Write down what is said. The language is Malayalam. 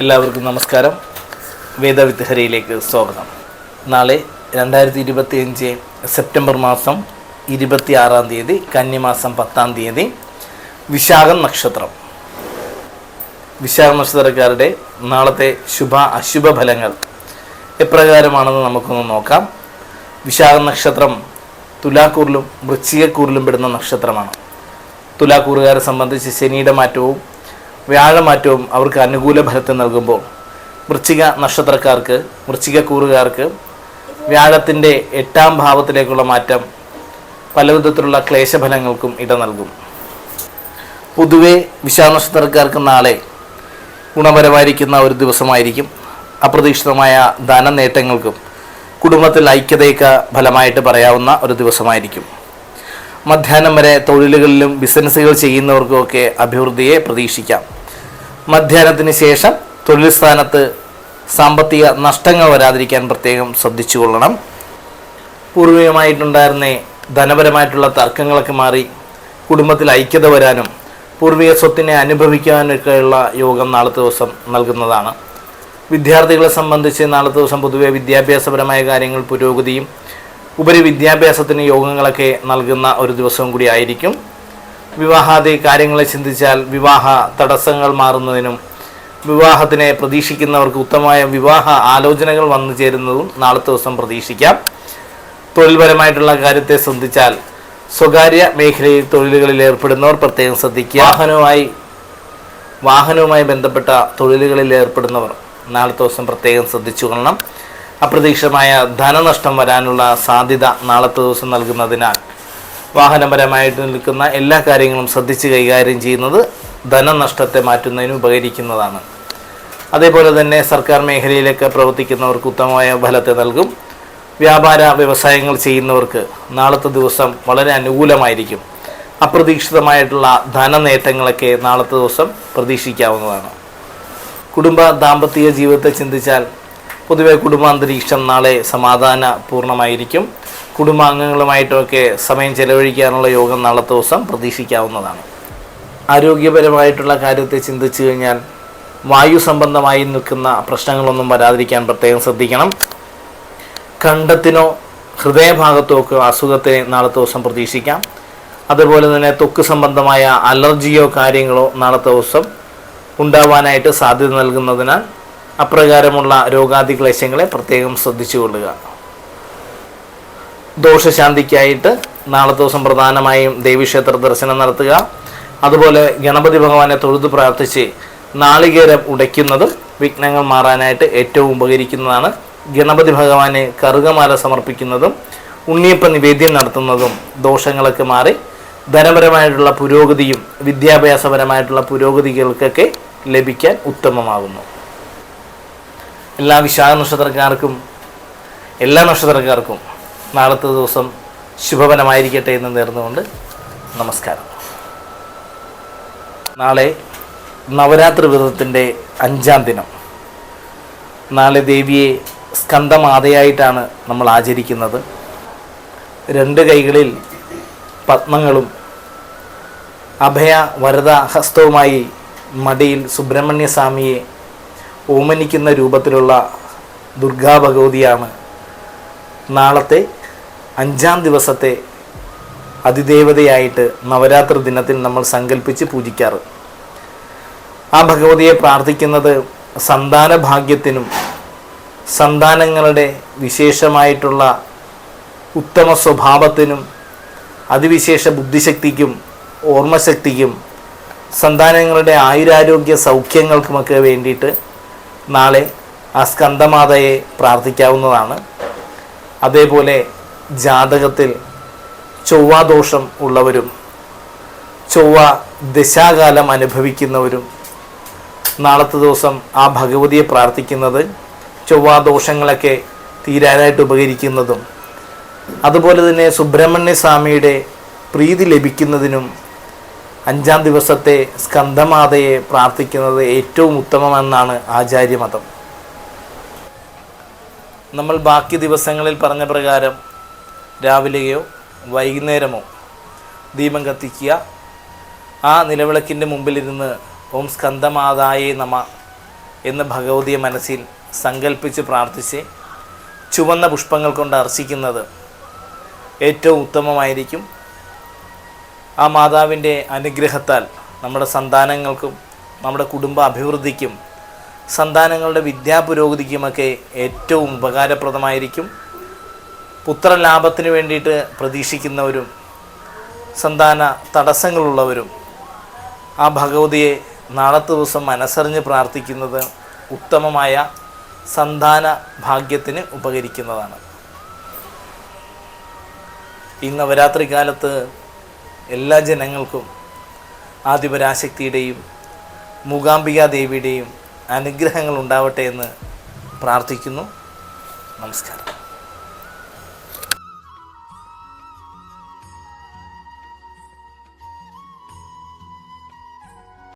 എല്ലാവർക്കും നമസ്കാരം. വേദവിദ്ഹരയിലേക്ക് സ്വാഗതം. നാളെ രണ്ടായിരത്തി ഇരുപത്തി അഞ്ച് സെപ്റ്റംബർ മാസം ഇരുപത്തി ആറാം തീയതി കന്നിമാസം പത്താം തീയതി വിശാഖം നക്ഷത്രം. വിശാഖ നക്ഷത്രക്കാരുടെ നാളത്തെ ശുഭ അശുഭ ഫലങ്ങൾ എപ്രകാരമാണെന്ന് നമുക്കൊന്ന് നോക്കാം. വിശാഖ നക്ഷത്രം തുലാക്കൂറിലും വൃശ്ചികക്കൂറിലും പെടുന്ന നക്ഷത്രമാണ്. തുലാക്കൂറുകാരെ സംബന്ധിച്ച് ശനിയുടെ മാറ്റവും വ്യാഴമാറ്റവും അവർക്ക് അനുകൂല ഫലത്തെ നൽകുമ്പോൾ വൃശ്ചിക നക്ഷത്രക്കാർക്ക് വൃശ്ചിക കൂറുകാർക്ക് വ്യാഴത്തിന്റെ എട്ടാം ഭാവത്തിലേക്കുള്ള മാറ്റം പലവിധത്തിലുള്ള ക്ലേശഫലങ്ങൾക്കും ഇട നൽകും. പൊതുവെ വിശാനക്ഷത്രക്കാർക്ക് നാളെ ഗുണപരമായിരിക്കുന്ന ഒരു ദിവസമായിരിക്കും. അപ്രതീക്ഷിതമായ ധന നേട്ടങ്ങൾക്കും കുടുംബത്തിൽ ഐക്യതയൊക്കെ ഫലമായിട്ട് പറയാവുന്ന ഒരു ദിവസമായിരിക്കും. മധ്യാഹ്നം വരെ തൊഴിലുകളിലും ബിസിനസ്സുകൾ ചെയ്യുന്നവർക്കുമൊക്കെ അഭിവൃദ്ധിയെ പ്രതീക്ഷിക്കാം. മധ്യാഹ്നത്തിന് ശേഷം തൊഴിൽ സ്ഥാനത്ത് സാമ്പത്തിക നഷ്ടങ്ങൾ വരാതിരിക്കാൻ പ്രത്യേകം ശ്രദ്ധിച്ചുകൊള്ളണം പൂർവികമായിട്ടുണ്ടായിരുന്ന ധനപരമായിട്ടുള്ള തർക്കങ്ങളൊക്കെ മാറി കുടുംബത്തിൽ ഐക്യത വരാനും പൂർവിക സ്വത്തിനെ അനുഭവിക്കാനൊക്കെയുള്ള യോഗം നാളത്തെ ദിവസം നൽകുന്നതാണ്. വിദ്യാർത്ഥികളെ സംബന്ധിച്ച് നാളത്തെ ദിവസം പൊതുവെ വിദ്യാഭ്യാസപരമായ കാര്യങ്ങൾ പുരോഗതിയും ഉപരി വിദ്യാഭ്യാസത്തിന് യോഗങ്ങളൊക്കെ നൽകുന്ന ഒരു ദിവസവും കൂടി ആയിരിക്കും. വിവാഹാദി കാര്യങ്ങളെ ചിന്തിച്ചാൽ വിവാഹ തടസ്സങ്ങൾ മാറുന്നതിനും വിവാഹത്തിനെ പ്രതീക്ഷിക്കുന്നവർക്ക് ഉത്തമമായ വിവാഹ ആലോചനകൾ വന്നു ചേരുന്നതും നാളത്തെ ദിവസം പ്രതീക്ഷിക്കാം. തൊഴിൽപരമായിട്ടുള്ള കാര്യത്തെ ശ്രദ്ധിച്ചാൽ സ്വകാര്യ മേഖലയിൽ തൊഴിലുകളിൽ ഏർപ്പെടുന്നവർ പ്രത്യേകം ശ്രദ്ധിക്കുക. വാഹനവുമായി വാഹനവുമായി ബന്ധപ്പെട്ട തൊഴിലുകളിൽ ഏർപ്പെടുന്നവർ നാളത്തെ ദിവസം പ്രത്യേകം ശ്രദ്ധിച്ചു കൊള്ളണം. അപ്രതീക്ഷിതമായ ധനനഷ്ടം വരാനുള്ള സാധ്യത നാളത്തെ ദിവസം നൽകുന്നതിനാൽ വാഹനപരമായിട്ട് നിൽക്കുന്ന എല്ലാ കാര്യങ്ങളും ശ്രദ്ധിച്ച് കൈകാര്യം ചെയ്യുന്നത് ധനനഷ്ടത്തെ മാറ്റുന്നതിന് ഉപകരിക്കുന്നതാണ്. അതേപോലെ തന്നെ സർക്കാർ മേഖലയിലൊക്കെ പ്രവർത്തിക്കുന്നവർക്ക് ഉത്തമമായ ഫലത്തെ നൽകും. വ്യാപാര വ്യവസായങ്ങൾ ചെയ്യുന്നവർക്ക് നാളത്തെ ദിവസം വളരെ അനുകൂലമായിരിക്കും. അപ്രതീക്ഷിതമായിട്ടുള്ള ധനനേട്ടങ്ങളൊക്കെ നാളത്തെ ദിവസം പ്രതീക്ഷിക്കാവുന്നതാണ്. കുടുംബ ദാമ്പത്തിക ജീവിതത്തെ ചിന്തിച്ചാൽ പൊതുവെ കുടുംബാന്തരീക്ഷം നാളെ സമാധാന കുടുംബാംഗങ്ങളുമായിട്ടൊക്കെ സമയം ചെലവഴിക്കാനുള്ള യോഗം നാളത്തെ ദിവസം പ്രതീക്ഷിക്കാവുന്നതാണ്. ആരോഗ്യപരമായിട്ടുള്ള കാര്യത്തെ ചിന്തിച്ചു കഴിഞ്ഞാൽ വായു സംബന്ധമായി നിൽക്കുന്ന പ്രശ്നങ്ങളൊന്നും വരാതിരിക്കാൻ പ്രത്യേകം ശ്രദ്ധിക്കണം. കണ്ടത്തിനോ ഹൃദയഭാഗത്തോ ഒക്കെ അസുഖത്തെ നാളത്തെ ദിവസം പ്രതീക്ഷിക്കാം. അതുപോലെ തന്നെ തൊക്ക് സംബന്ധമായ അലർജിയോ കാര്യങ്ങളോ നാളത്തെ ദിവസം ഉണ്ടാവാനായിട്ട് സാധ്യത നൽകുന്നതിനാൽ അപ്രകാരമുള്ള രോഗാദി ക്ലേശങ്ങളെ പ്രത്യേകം ശ്രദ്ധിച്ചു കൊള്ളുക. ദോഷശാന്തിക്കായിട്ട് നാളെ ദിവസം പ്രധാനമായും ദേവീക്ഷേത്ര ദർശനം നടത്തുക. അതുപോലെ ഗണപതി ഭഗവാനെ തൊഴുതു പ്രാർത്ഥിച്ച് നാളികേരം ഉടയ്ക്കുന്നതും വിഘ്നങ്ങൾ മാറാനായിട്ട് ഏറ്റവും ഉപകരിക്കുന്നതാണ്. ഗണപതി ഭഗവാനെ കറുകമാല സമർപ്പിക്കുന്നതും ഉണ്ണിയപ്പ നിവേദ്യം നടത്തുന്നതും ദോഷങ്ങളൊക്കെ മാറി ധനപരമായിട്ടുള്ള പുരോഗതിയും വിദ്യാഭ്യാസപരമായിട്ടുള്ള പുരോഗതികൾക്കൊക്കെ ലഭിക്കാൻ ഉത്തമമാകുന്നു. എല്ലാ വിശാഖ നക്ഷത്രക്കാർക്കും എല്ലാ നക്ഷത്രക്കാർക്കും നാളത്തെ ദിവസം ശുഭവനമായിരിക്കട്ടെ എന്ന് നേർന്നുകൊണ്ട് നമസ്കാരം. നാളെ നവരാത്രി വ്രതത്തിന്റെ അഞ്ചാം ദിനം. നാളെ ദേവിയെ സ്കന്ധമാതയായിട്ടാണ് നമ്മൾ ആചരിക്കുന്നത്. രണ്ട് കൈകളിൽ പത്മങ്ങളും അഭയ വരദ ഹസ്തവുമായി മടിയിൽ സുബ്രഹ്മണ്യസ്വാമിയെ ഓമനിക്കുന്ന രൂപത്തിലുള്ള ദുർഗാ ഭഗവതിയാണ് നാളത്തെ അഞ്ചാം ദിവസത്തെ അതിദേവതയായിട്ട് നവരാത്രി ദിനത്തിൽ നമ്മൾ സങ്കല്പിച്ച് പൂജിക്കാറ്. ആ ഭഗവതിയെ പ്രാർത്ഥിക്കുന്നത് സന്താന ഭാഗ്യത്തിനും സന്താനങ്ങളുടെ വിശേഷമായിട്ടുള്ള ഉത്തമ സ്വഭാവത്തിനും അതിവിശേഷ ബുദ്ധിശക്തിക്കും ഓർമ്മശക്തിക്കും സന്താനങ്ങളുടെ ആയുരാരോഗ്യ സൗഖ്യങ്ങൾക്കുമൊക്കെ വേണ്ടിയിട്ട് നാളെ ആ സ്കന്ധമാതയെ പ്രാർത്ഥിക്കാവുന്നതാണ്. അതേപോലെ ജാതകത്തിൽ ചൊവ്വാദോഷം ഉള്ളവരും ചൊവ്വ ദശാകാലം അനുഭവിക്കുന്നവരും നാളത്തെ ദിവസം ആ ഭഗവതിയെ പ്രാർത്ഥിക്കുന്നത് ചൊവ്വാദോഷങ്ങളൊക്കെ തീരാനായിട്ട് ഉപകരിക്കുന്നതും അതുപോലെ തന്നെ സുബ്രഹ്മണ്യ സ്വാമിയുടെ പ്രീതി ലഭിക്കുന്നതിനും അഞ്ചാം ദിവസത്തെ സ്കന്ധമാതയെ പ്രാർത്ഥിക്കുന്നത് ഏറ്റവും ഉത്തമമെന്നാണ് ആചാര്യമതം. നമ്മൾ ബാക്കി ദിവസങ്ങളിൽ പറഞ്ഞ പ്രകാരം രാവിലെയോ വൈകുന്നേരമോ ദീപം കത്തിക്കുക. ആ നിലവിളക്കിന്റെ മുമ്പിലിരുന്ന് ഓം സ്കന്ധമാതായേ നമ എന്ന് ഭഗവതിയെ മനസ്സിൽ സങ്കല്പിച്ച് പ്രാർത്ഥിച്ച് ചുവന്ന പുഷ്പങ്ങൾ കൊണ്ട് അർച്ചിക്കുന്നത് ഏറ്റവും ഉത്തമമായിരിക്കും. ആ മാതാവിന്റെ അനുഗ്രഹത്താൽ നമ്മുടെ സന്താനങ്ങൾക്കും നമ്മുടെ കുടുംബ അഭിവൃദ്ധിക്കും സന്താനങ്ങളുടെ വിദ്യാപുരോഗതിക്കുമൊക്കെ ഏറ്റവും ഉപകാരപ്രദമായിരിക്കും. പുത്രലാഭത്തിന് വേണ്ടിയിട്ട് പ്രതീക്ഷിക്കുന്നവരും സന്താന തടസ്സങ്ങളുള്ളവരും ആ ഭഗവതിയെ നാളത്തെ ദിവസം മനസ്സറിഞ്ഞ് പ്രാർത്ഥിക്കുന്നത് ഉത്തമമായ സന്താന ഭാഗ്യത്തിന് ഉപകരിക്കുന്നതാണ്. ഈ നവരാത്രി കാലത്ത് എല്ലാ ജനങ്ങൾക്കും ആദിപരാശക്തിയുടെയും മൂകാംബിക ദേവിയുടെയും അനുഗ്രഹങ്ങൾ ഉണ്ടാവട്ടെ എന്ന് പ്രാർത്ഥിക്കുന്നു. നമസ്കാരം.